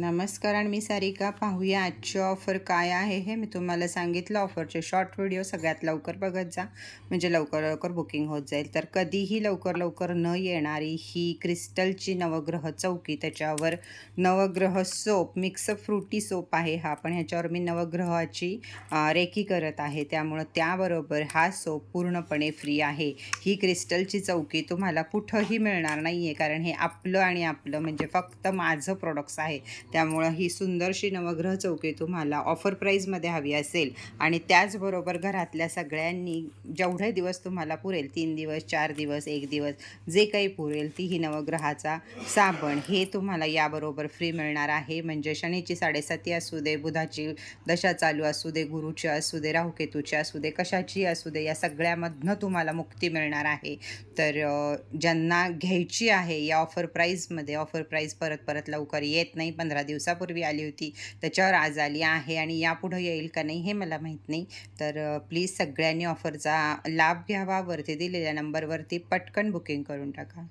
नमस्कार आणि मी सारिका. पाहूया आजची ऑफर काय आहे हे. मी तुम्हाला सांगितलं ऑफरचे शॉर्ट व्हिडिओ सगळ्यात लवकर बघत जा. म्हणजे लवकर लवकर बुकिंग होत जाईल. तर कधीही लवकर लवकर न येणारी ही क्रिस्टलची नवग्रह चौकी त्याच्यावर नवग्रह सोप मिक्स फ्रुटी सोप आहे हा. पण ह्याच्यावर मी नवग्रहाची रेखी रेकी करत आहे. त्यामुळं त्याबरोबर हा सोप पूर्णपणे फ्री आहे. ही क्रिस्टलची चौकी तुम्हाला कुठंही मिळणार नाही आहे कारण हे आपलं आणि आपलं म्हणजे फक्त माझं प्रोडक्ट्स आहे. त्यामुळं ही सुंदरशी नवग्रह चौकी तुम्हाला ऑफर प्राईजमध्ये हवी असेल. आणि त्याचबरोबर घरातल्या सगळ्यांनी जेवढे दिवस तुम्हाला पुरेल तीन दिवस चार दिवस एक दिवस जे काही पुरेल ती ही नवग्रहाचा साबण हे तुम्हाला याबरोबर फ्री मिळणार आहे. म्हणजे शनीची साडेसाती असू दे बुधाची दशा चालू असू दे गुरुची असू दे राहुकेतूची असू दे कशाची असू दे या सगळ्यामधनं तुम्हाला मुक्ती मिळणार आहे. तर ज्यांना घ्यायची आहे या ऑफर प्राईजमध्ये ऑफर प्राईज परत परत लवकर येत नाही पंधरा पंधरा दिवसापूर्वी आली होती. त्याच्यावर आज आली आहे आणि यापुढं येईल का नाही हे मला माहीत नाही. तर प्लीज सगळ्यांनी ऑफरचा लाभ घ्यावा. वरती दिलेल्या नंबरवरती पटकन बुकिंग करून टाका.